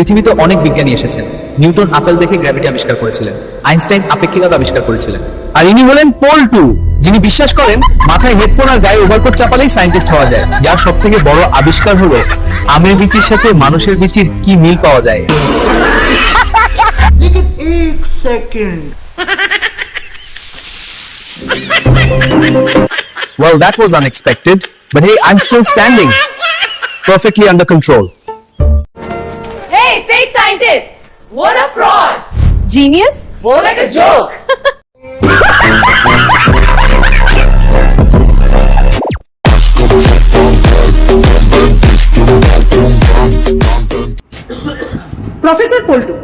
পৃথিবীতে অনেক বিজ্ঞানী এসেছেন। নিউটন আপেল দেখে গ্র্যাভিটি আবিষ্কার করেছিলেন। আইনস্টাইন আপেক্ষিকতা আবিষ্কার করেছিলেন। আর ইনি হলেন পোল টু যিনি বিশ্বাস করেন মাথায় হেডফোন আর গায়ে ওভারকোট চাপালেই সায়েন্টিস্ট হওয়া যায়। যার সব থেকে বড় আবিষ্কার হলো আমের বিচির সাথে মানুষের বিচির কি মিল পাওয়া যায়। Well, that was unexpected, but hey, I'm still standing. Perfectly under control. Fake scientist! What a fraud! Genius? More like a joke! Professor Paltu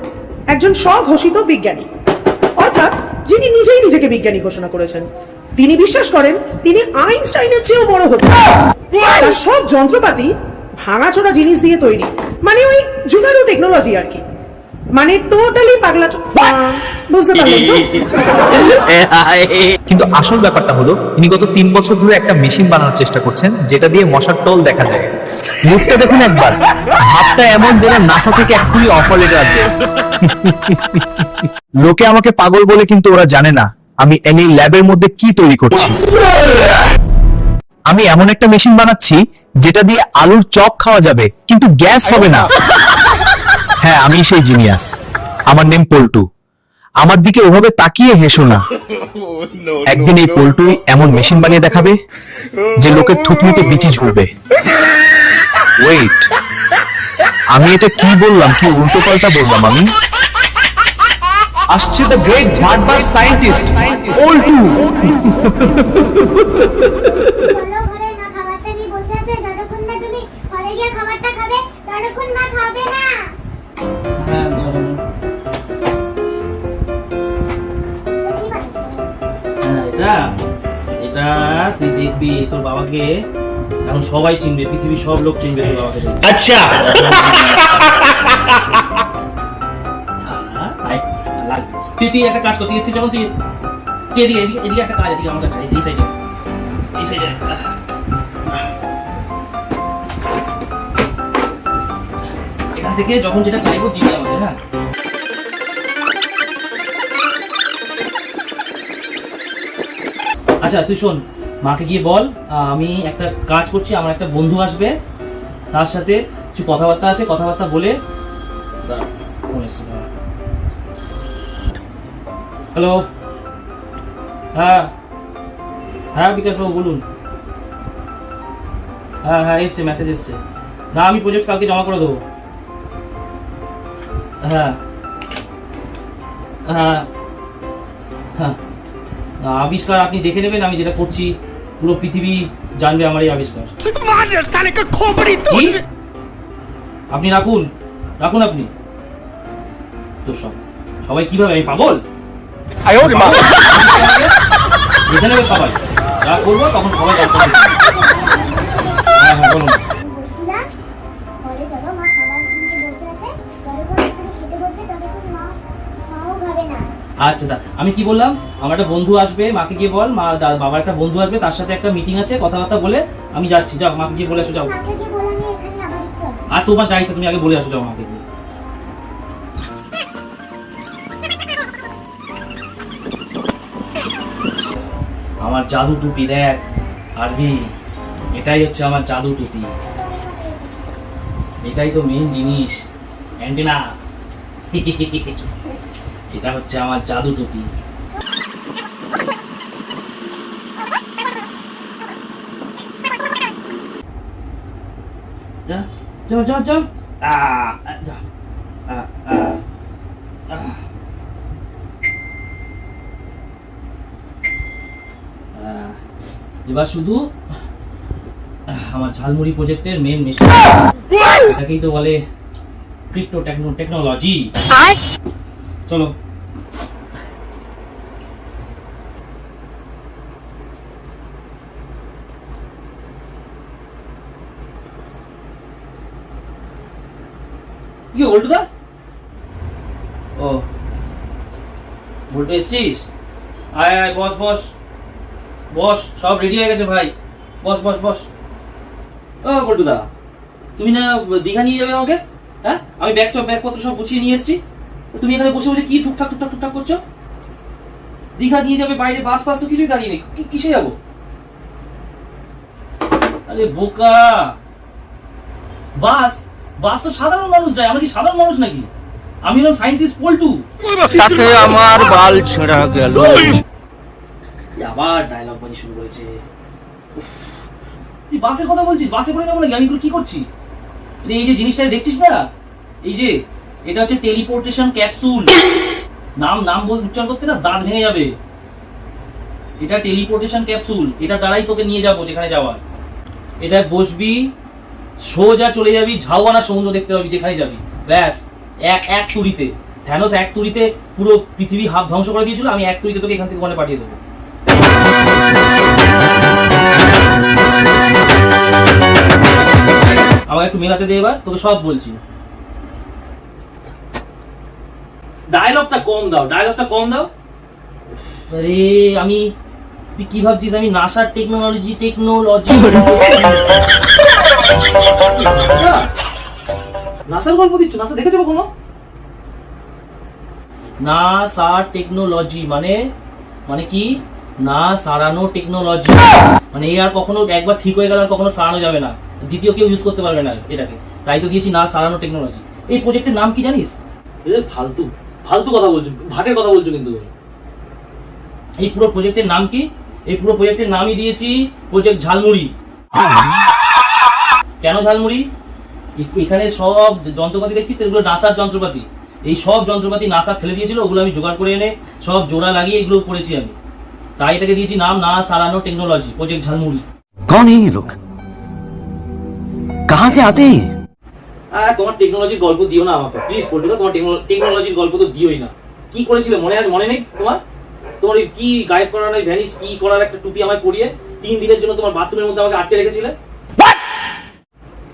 একজন স্বঘোষিত বিজ্ঞানী অর্থাৎ যিনি নিজেই নিজেকে বিজ্ঞানী ঘোষণা করেছেন তিনি বিশ্বাস করেন তিনি আইনস্টাইনের চেয়েও বড় হতে তার সব যন্ত্রপাতি ভাঙাচোরা জিনিস দিয়ে তৈরি। মানে ওই জুগারু টেকনোলজি আর কি। মানে টোটালি পাগলা বুঝতে পারলেন কিন্তু আসল ব্যাপারটা হলো গত তিন বছর ধরে একটা মেশিন বানানোর চেষ্টা করছেন, যেটা দিয়ে মশার টোল দেখা যায়। মুখটা দেখুন একবার। ভাবটা এমন যেন নাসা থেকে এক্ষুনি অফার লেটার লোকে আমাকে পাগল বলে কিন্তু ওরা জানে না আমি এনে ল্যাবের মধ্যে কি তৈরি করছি। আমি এমন একটা মেশিন বানাচ্ছি, যেটা দিয়ে আলুর চপ খাওয়া যাবে, কিন্তু গ্যাস হবে না। হ্যাঁ আমি সেই জিনিয়াস আমার নেম পল্টু। আমার দিকে ওভাবে তাকিয়ে হেসো না। একদিন এই পল্টুই এমন মেশিন বানিয়ে দেখাবে, যে লোকের থুতনিতে বিচি ঝুলবে। ওয়েট আমি এটা কি বললাম? কি উল্টো পাল্টা বললাম আমি? আসছে দ্য গ্রেট ঝাড়বাজ সায়েন্টিস্ট পল্টু। দেখবি তোর বাবাকে। এখন সবাই চিনবে পৃথিবীর সব লোক চিনবে তোর বাবাকে আচ্ছা। তুই তুই একটা কাজ করতে যখন তুই এদিকে এদিকে একটা কাজ আছে আমার কাছে এই সাইডে এই সাইডে এখান থেকে যখন যেটা চাইব দিবি হ্যাঁ? আচ্ছা তুই শোন মাকে গিয়ে বল আমি একটা কাজ করছি, আমার একটা বন্ধু আসবে, তার সাথে কিছু কথাবার্তা আছে, কথাবার্তা বলে হ্যালো হ্যাঁ। হ্যাঁ বিকাশবাবু, বলুন। হ্যাঁ হ্যাঁ এসছে মেসেজ এসছে। না, আমি প্রজেক্ট কালকে জমা করে দেবো। হ্যাঁ। হ্যাঁ। হ্যাঁ। আবিষ্কার আপনি দেখে নেবেন, আমি যেটা করছি। পুরো পৃথিবী জানবে আমার এই আবিষ্কার? আপনি রাখুন রাখুন আপনি। তো সব সবাই কীভাবে আমি পাগল? এখানে সবাই যা করব তখন সবাই জানতে হ্যাঁ হ্যাঁ বলুন। আচ্ছা দা আমি কি বললাম? আমার একটা বন্ধু আসবে মাকে গিয়ে বল মা বাবার একটা বন্ধু আসবে তার সাথে একটা মিটিং আছে কথাবার্তা বলে আমি যাচ্ছি। যাও মাকে গিয়ে বলে আসো যাও। আর তোমার যা ইচ্ছা তুমি আগে বলে আসো যাও মাকে গিয়ে। আমার জাদু টুপি দেখ আরবি এটাই হচ্ছে আমার জাদু টুপি। এটাই তো মেইন জিনিস অ্যান্টেনা এটা হচ্ছে আমার জাদু টুপি। এবার শুধু আমার ঝালমুড়ি প্রজেক্টের মেন মিশন এটাকেই তো বলে ক্রিপ্টো টেকনো টেকনোলজি চলো। কি দা ও বলটু এসছিস? আয় আয়, বস বস। বস, সব রেডি হয়ে গেছে ভাই। বস বস বস। ও দা তুমি না দীঘা নিয়ে যাবে আমাকে? হ্যাঁ? আমি ব্যাগ ব্যাগপত্র সব গুছিয়ে নিয়ে এসেছি। তুমি এখানে বসে বসে কি টুকটাক টুকটাক টুকটাক করছ? দীঘা নিয়ে যাবে, বাইরে বাস ফাস তো কিছুই দাঁড়িয়ে নেই। কিসে যাব? আরে বোকা! বাস বাস তো সাধারণ মানুষ যায় আমরা কি সাধারণ মানুষ নাকি? আমি হলাম সাইন্টিস্ট পল্টু। তাতে আমার বাল ছেঁড়া গেল। আবার ডায়লগ বাজি শুরু করেছে। তুই বাসের কথা বলছিস? বাসে করে যাব নাকি? আমি কি করছি? এই যে জিনিসটা দেখছিস না? এই যে এটা হচ্ছে টেলিপোর্টেশন ক্যাপসুল নাম নাম বল উচ্চারণ করতে না দাঁত ভেঙে যাবে। এটা টেলিপোর্টেশন ক্যাপসুল এটা দ্বারাই তোকে নিয়ে যাব যেখানে যাওয়ার। এটা বসবি সোজা চলে যাবি ঝাওয়ানা সমুদ্র দেখতে পাবি যেখানে যাবি। ব্যাস এক এক তুড়িতে থ্যানোস এক তুড়িতে পুরো পৃথিবী হাফ ধ্বংস করে দিয়েছিল আমি এক তুড়িতে তোকে এখান থেকে ওখানে পাঠিয়ে দেবো। আমাকে একটু মেলাতে দে এবার তোকে সব বলছি। ডায়লগটা কম দাও ডায়লগটা কম দাও। আরে আমি তুই কি ভাবছিস? আমি নাসার টেকনোলজি টেকনোলজি নাসার গল্প দিচ্ছ? নাসা দেখেছ কখনো? নাসা টেকনোলজি মানে মানে কি? না সারানো টেকনোলজি। মানে এই আর কখনো একবার ঠিক হয়ে গেল আর কখনো সারানো যাবে না। দ্বিতীয় কেউ ইউজ করতে পারবে না এটাকে। তাই তো দিয়েছি না সারানো টেকনোলজি। এই প্রজেক্টের নাম কি জানিস? এদের ফালতু। ফালতু কথা বলছো। ভাটের কথা বলছো কিন্তু এই পুরো প্রজেক্টের নাম কি? এই পুরো প্রজেক্টের নামই দিয়েছি প্রজেক্ট ঝালমুড়ি। কেন ঝালমুড়ি? এখানে সব যন্ত্রপাতি দেখছিস এগুলো নাসার যন্ত্রপাতি। এই সব যন্ত্রপাতি নাসা ফেলে দিয়েছিল ওগুলো আমি জোগাড় করে এনে সব জোড়া লাগিয়ে এগুলো করেছি আমি। তাই এটাকে দিয়েছি নাম না সারানো টেকনোলজি প্রজেক্ট ঝালমুড়ি। কোন এই লোক? কাহা সে আতে আর তোমার টেকনোলজির গল্প দিও না আমাকে প্লিজ বলবে তোমার টেকনোলজির গল্প তো দিওই না। কি করেছিলে? মনে আছে মনে নেই তোমার? তোমার কি গায়েব করার ভ্যানিস কি করার একটা টুপি আমায় পরিয়ে তিন দিনের জন্য তোমার বাথরুমের মধ্যে আমাকে আটকে রেখেছিলে?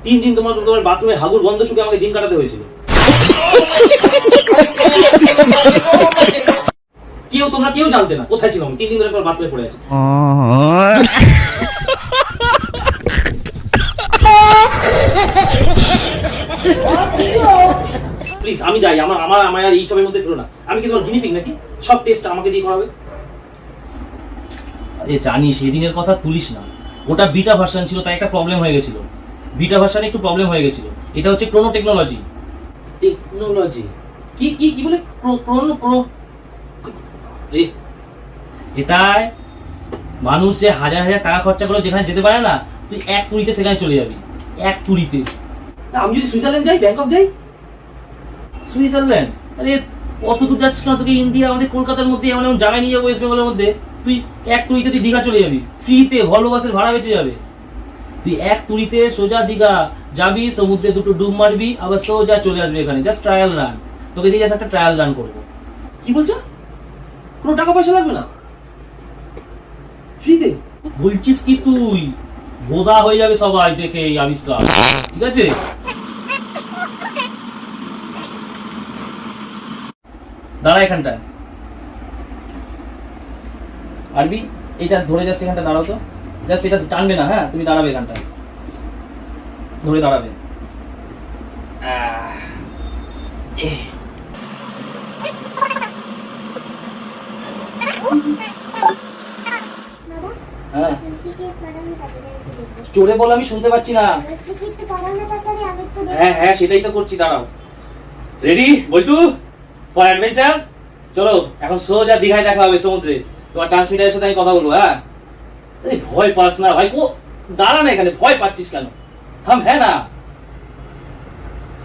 তিন দিন তোমার তোমার বাথরুমে হাগুর গন্ধ শুকে আমাকে দিন কাটাতে হয়েছিল। কেউ তোমরা কেউ জানতে না, কোথায় ছিলাম তিন দিন ধরে তোমার বাথরুমে পড়ে আছে। প্লিজ আমি যাই, আমার আমার আমার আর এইসবের মধ্যে ফেলো না। আমি কি তোমার গিনিপিক নাকি? সব টেস্ট আমাকে দিয়ে করাবে? আরে জানি সেদিনের কথা তুলিস না। ওটা বিটা ভার্সন ছিল, তাই একটা প্রবলেম হয়ে গেছিল। বিটা ভার্সনে একটু প্রবলেম হয়ে গেছিল। এটা হচ্ছে ক্রোনো টেকনোলজি টেকনোলজি কি কি কি বলে? ক্রোনো ক্রো এ, এটায় মানুষ যে হাজার হাজার টাকা খরচা করে যেখানে যেতে পারে না তুই এক তুড়িতে সেখানে চলে যাবি। এক তুড়িতে না, আমি যদি সুইজারল্যান্ড যাই ব্যাংকক যাই? সুইজারল্যান্ড? আরে অত দূর যাচ্ছিস না তোকে ইন্ডিয়া আমাদের কলকাতার মধ্যে এমন এমন জায়গায় নিয়ে যাব ওয়েস্ট বেঙ্গলের মধ্যে তুই এক তুড়িতে তুই দীঘা চলে যাবি। ফ্রিতে ভলভো বাসের ভাড়া বেঁচে যাবে। তুই এক তুড়িতে সোজা দীঘা যাবি সমুদ্রে দুটো ডুব মারবি আবার সোজা চলে আসবি এখানে। জাস্ট ট্রায়াল রান তোকে দিয়ে জাস্ট একটা ট্রায়াল রান করব। কি বলছো? কোনো টাকা পয়সা লাগবে না? ফ্রিতে? বলছিস কি তুই? বোদা হয়ে যাবে সবাই দেখে এই আবিষ্কার। ঠিক আছে? দাঁড়া এখানটায়। আরবি এটা ধরে জাস্ট এখানটা দাঁড়াও তো। জাস্ট এটা টানবে না হ্যাঁ? তুমি দাঁড়াবে গানটা ধরে দাঁড়াবে। এহ, হ্যাঁ। জোরে বল আমি শুনতে পাচ্ছি না। হ্যাঁ হ্যাঁ সেটাই তো করছি দাঁড়াও। রেডি বল্টু ফর অ্যাডভেঞ্চার চলো এখন সোজা দীঘায় দেখা হবে সমুদ্রে। তোমার ট্রান্সমিটারের সাথে আমি কথা বলব হ্যাঁ? আরে ভয় পাস না ভাই কো দাঁড়া না এখানে ভয় পাচ্ছিস কেন? হাম হ্যাঁ না।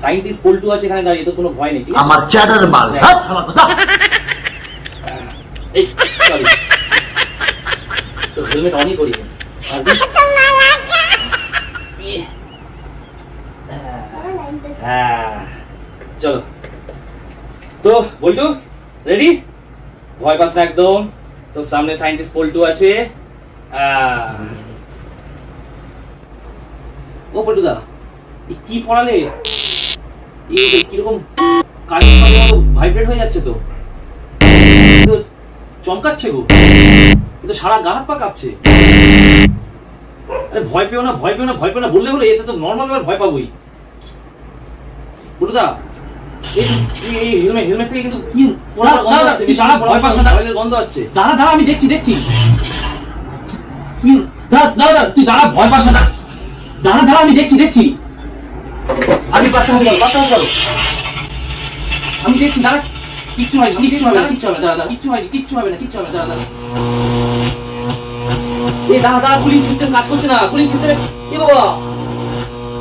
সাইন্টিস্ট পল্টু আছে এখানে দাঁড়িয়ে তো কোনো ভয় নেই আমার চ্যাটার মাল। তো হেলমেট অনই করি চলো। তো বল্টু রেডি ভয় পাস না একদম। তো সামনে সাইন্টিস্ট পল্টু আছে। ও পল্টু এ কি পড়ালে? এই কীরকম কারেন্ট ভাইব্রেট হয়ে যাচ্ছে তো। চমকাচ্ছে গো। এ তো সারা গা হাত পা কাঁপছে। আরে ভয় পেও না ভয় পেও না ভয় পেও না বললে হলো এতে তো নর্মাল ভয় পাবোই। এই হেলমেট থেকে কিন্তু কি দাঁড়া দাঁড়া আমি দেখছি দেখছি। কি? তুই দাঁড়া, ভয় পাস না। দাঁড়া দাঁড়া, আমি দেখছি দেখছি। আমি পাশে দাও পাশে দাও আমি দেখছি, দাঁড়া। সিস্টেম কাজ করছে না কুলিং সিস্টেমে এ বাবা।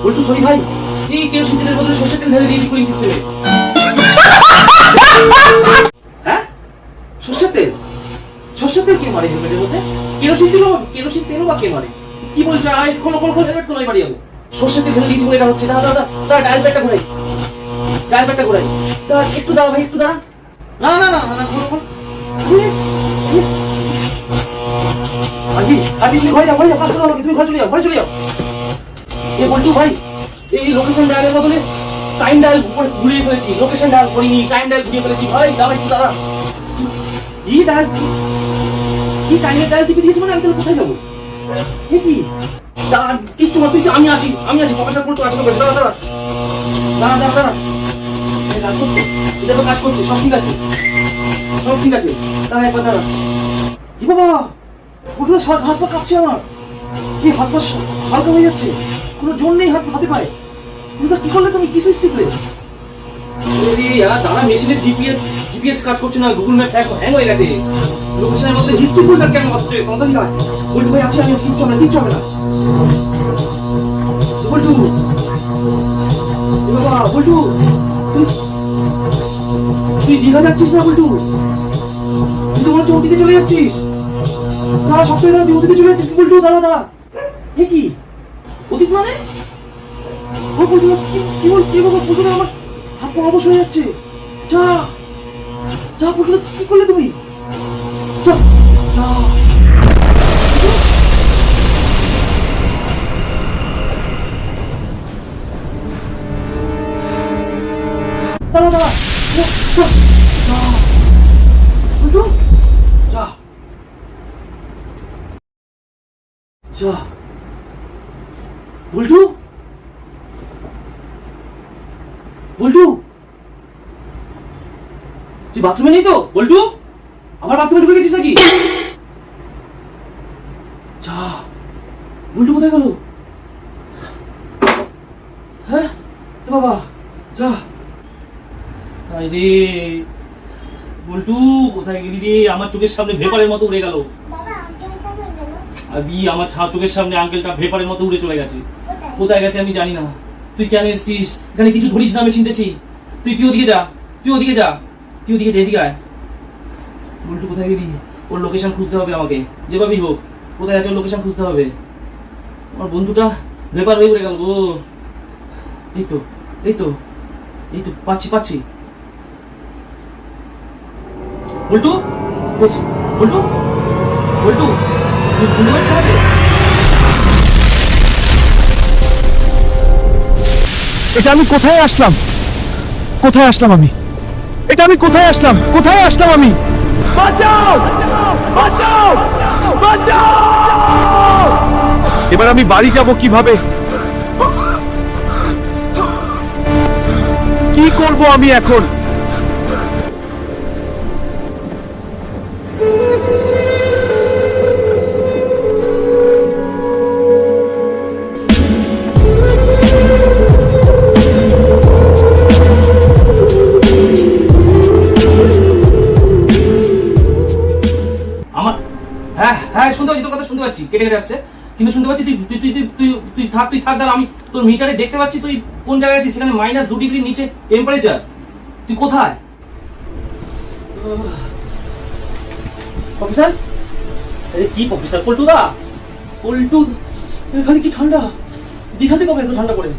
বলটু, সরি তেল ঢেলে দিয়েছি কুলিং সিস্টেমে হ্যাঁ? সর্ষের তেল? সর্ষের তেল কে মারে হেলমেটের মধ্যে কেরোসিন তেল কেরোসিন তেলও বা কে মারে? কি বলছো? আয়, খোলো খোলো খোলো হেলমেট খোলো বাড়ি যাব সর্ষের তেল ঢেলে দিয়েছি বলে এটা হচ্ছে দাঁড়া দাঁড়া দাঁড়া ডায়াল ব্যাগটা ঘুরাই। ডায়াল ব্যাগটা ঘুরাই। দাঁড়া, একটু দাঁড়া ভাই, একটু দাঁড়া। না না না না খোলো খোলো। আদি আদি তুমি ঘরে যাও ঘরে যাও কাজ করো তুমি ঘরে চলে যাও, ঘরে চলে যাও। এ বলটু ভাই, এই লোকেশন ডায়ালের বদলে টাইম ডায়াল ঘুরিয়ে ফেলেছি। লোকেশন ডায়াল করিনি টাইম ডায়াল ঘুরিয়ে ফেলেছি। ভাই, দাঁড়া, একটু দাঁড়া। কি ডায়াল কি টাইমের ডায়াল টিপে দিয়েছি মানে কোথায় যাব? আমি আমি দাঁড়া সব ঠিক আছে। বাবা? হাত পা আমার। কি হাত পা হালকা হয়ে যাচ্ছে। কোনো জোর নেই হাত হাতে পায়ে। কি করলে তুমি? কি সুইচ টিপলে? দাঁড়া, মেশিনের জিপিএস জিপিএস কাজ করছে না গুগল ম্যাপ হ্যাং হয়ে গেছে। লোকেশনের মধ্যে হিস্ট্রি ফোল্ডার কেন আসছে কি হয় বলটু ভাই, আছে, আমি কিচ্ছু না, কিচ্ছু হবে না। বলটু বাবা বলটু তুই দীঘা যাচ্ছিস না বলটু তুই তো মনে হচ্ছে চলে যাচ্ছিস। দাঁড়া থেকে দাঁড়া, তুই অতীতে চলে যাচ্ছিস। বলটু দাঁড়া দাঁড়া, এ কি? অতীত মানে? ও বলটু কি বল, কি বাবা বলটু আমার হাত পা অবশ হয়ে যাচ্ছে। যা Ой, তুই বাথরুমে নেই তো বল্টু? আবার বাথরুমে ঢুকে গেছিস নাকি? যা। বল্টু কোথায় গেল? হ্যাঁ? বাবা যা। রে। বল্টু কোথায় গেলি রে? আমার চোখের সামনে ভেপারের মতো উড়ে গেল। আবি আমার ছা চোখের সামনে আঙ্কেলটা ভেপারের মতো উড়ে চলে গেছে। কোথায়? কোথায় গেছে আমি জানি না। তুই কেন এসেছিস? এখানে কিছু ধরিস না আমি শুনতেছি তুই তুই ওদিকে যা। তুই ওদিকে যা। তুই ওদিকে যা এদিকে আয়। বল্টু কোথায় গেলি? ওর লোকেশন খুঁজতে হবে আমাকে। যেভাবেই হোক, কোথায় আছে ওর লোকেশন খুঁজতে হবে। আমার বন্ধুটা ভেপার হয়ে উড়ে গেল ও এই তো এই তো এই তো, পাচ্ছি পাচ্ছি। বল্টু? বেশ বল্টু? বল্টু এটা আমি কোথায় আসলাম? কোথায় আসলাম আমি? এটা আমি কোথায় আসলাম? কোথায় আসলাম আমি? বাঁচাও! বাঁচাও! বাঁচাও! এবার আমি বাড়ি যাব কীভাবে? কি করব আমি এখন? পাচ্ছি, কেটে কেটে আসছে। কিন্তু শুনতে পাচ্ছি তুই তুই তুই তুই- তুই থাক তুই থাক আমি তোর মিটারে দেখতে পাচ্ছি তুই কোন জায়গায় আছিস? সেখানে মাইনাস দু ডিগ্রি নিচে টেম্পারেচার তুই কোথায়? আরে কি পল্টু এখানে কি ঠান্ডা? দীঘাতে কবে এত ঠান্ডা পড়ে?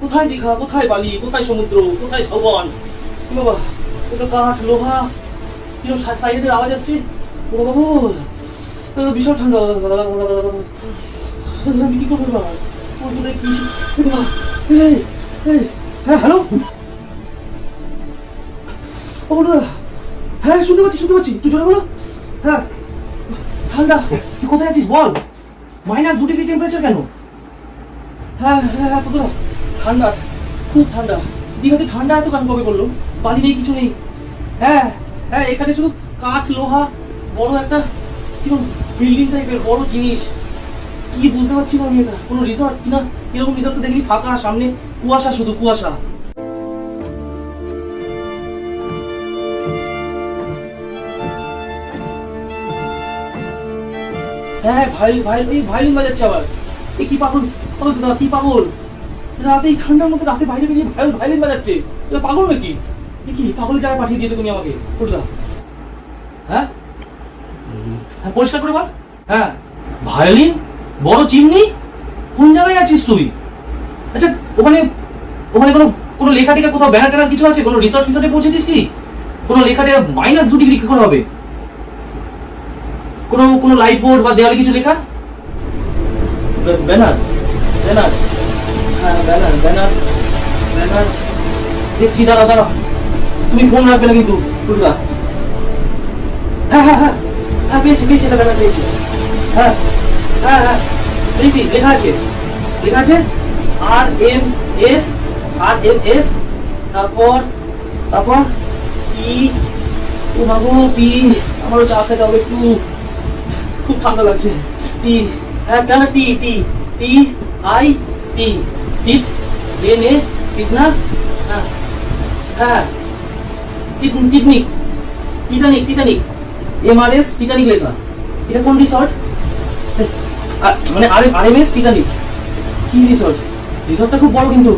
কোথায় দীঘা? কোথায় বালি? কোথায় সমুদ্র? কোথায় এ বাবা, এটা কাঠ, লোহা কীরকম সাইডের আওয়াজ আসছে? বিশাল ঠান্ডা আমি কি করব বাবা, হ্যাঁ হ্যালো ও বড়দা হ্যাঁ শুনতে পাচ্ছি শুনতে পাচ্ছি তুই জোরে বলো হ্যাঁ ঠান্ডা তুই কোথায় আছিস বল মাইনাস দু ডিগ্রি টেম্পারেচার কেন হ্যাঁ হ্যাঁ হ্যাঁ বড়দা ঠান্ডা খুব ঠান্ডা দীঘাতে ঠান্ডা এত কান কবে করল বাড়ি নেই কিছু নেই হ্যাঁ হ্যাঁ এখানে শুধু কাঠ লোহা বড় একটা বিল্ডিং টাইপের বড় জিনিস? কি বুঝতে পারছি না আমি এটা। কোনো রিসর্ট কিনা? এরকম রিসর্ট তো দেখিনি, ফাঁকা, সামনে। কুয়াশা শুধু, কুয়াশা। হ্যাঁ ভাই ভাই ভাইলিন বাজাচ্ছে আবার। এ কি পাগল? পাগল দাদা কি পাগল? রাতে এই ঠান্ডার মধ্যে রাতে বাইরে বেরিয়ে ভাই- ভাইলিন বাজাচ্ছে পাগল নাকি? কি পাগলের জায়গায় পাঠিয়ে দিয়েছ তুমি আমাকে? ফুটদা হ্যাঁ পরিষ্কার করে বল। হ্যাঁ ভায়োলিন, বড় চিমনি, কোন জায়গায় আছিস তুই? আচ্ছা ওখানে ওখানে কোনো কোনো লেখা টেখা কোথাও ব্যানার ট্যানার কিছু আছে? কোনো রিসর্ট ফিসর্টে পৌঁছেছিস কি? কোনো লেখা টেখা মাইনাস দু ডিগ্রি করে হবে? কোনো কোনো লাইট বোর্ড বা দেওয়ালে কিছু লেখা? ব্যানার ব্যানার হ্যাঁ ব্যানার ব্যানার ব্যানার। দেখছি, দাঁড়া দাঁড়া। তুমি ফোন রাখবে না কিন্তু হ্যাঁ হ্যাঁ হ্যাঁ। হ্যাঁ পেয়েছি পেয়েছি ব্যানার পেয়েছি। হ্যাঁ হ্যাঁ হ্যাঁ পেয়েছি, লেখা আছে লেখা আছে R M S R M S তারপর তারপর পি ও বাবু পি আমারও চা খেতে হবে একটু, খুব ঠান্ডা লাগছে টি হ্যাঁ কেন টি টি T I T tit N A টিটনা হ্যাঁ হ্যাঁ টিট- টিটনিক টিটানিক টিটানিক। এমআরএস টিটানিক লেখা। এটা কোন রিসর্ট মানে আর আরএমএস টিটানিক কি রিসর্ট রিসর্টটা খুব বড় কিন্তু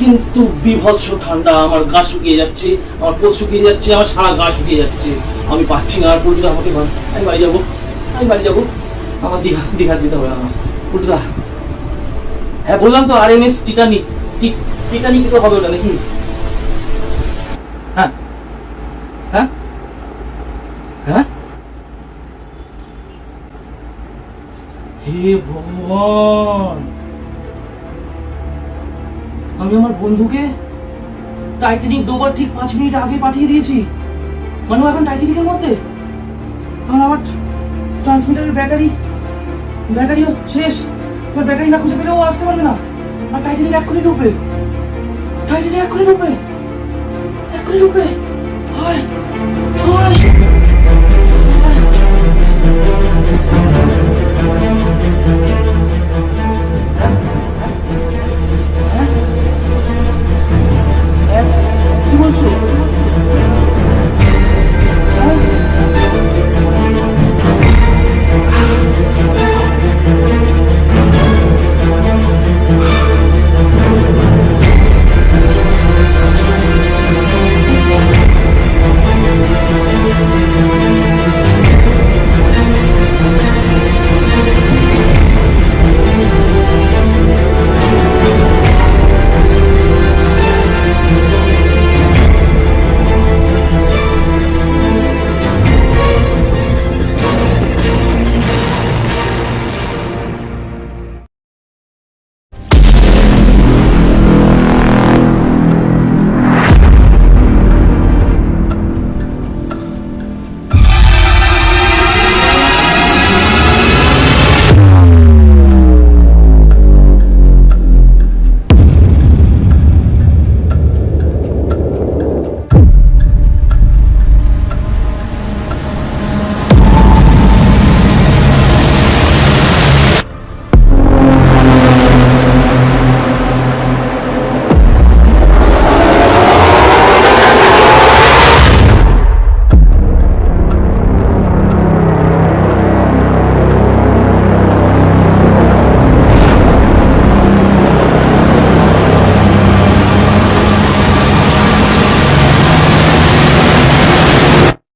কিন্তু বিভৎস ঠান্ডা, আমার গা শুকিয়ে যাচ্ছে, আমার পোত শুকিয়ে যাচ্ছে, আমার সারা গা শুকিয়ে যাচ্ছে। আমি পাচ্ছি না, আর পুরুদা আমাকে আমি বাড়ি যাব, আমি বাড়ি যাব। আমার দীঘা দীঘা যেতে হবে আমার। পুরুদা হ্যাঁ বললাম তো আর এম এস টিটানিক টিটানিক তো হবে ওটা নাকি হ্যাঁ হ্যাঁ হ্যাঁ হে ভগবান। আমি আমার বন্ধুকে টাইটানিক ডোবার ঠিক পাঁচ মিনিট আগে পাঠিয়ে দিয়েছি। মানে এখন টাইটানিকের মধ্যে? এখন আমার ট্রান্সমিটারের ব্যাটারি ব্যাটারিও শেষ। এবার ব্যাটারি না খুঁজে পেলেও আসতে পারবে না। আর টাইটানিক এক্ষুনি ডুববে। টাইটানিক এক্ষুনি ডুববে। এক্ষুনি ডুববে। হয় হয়।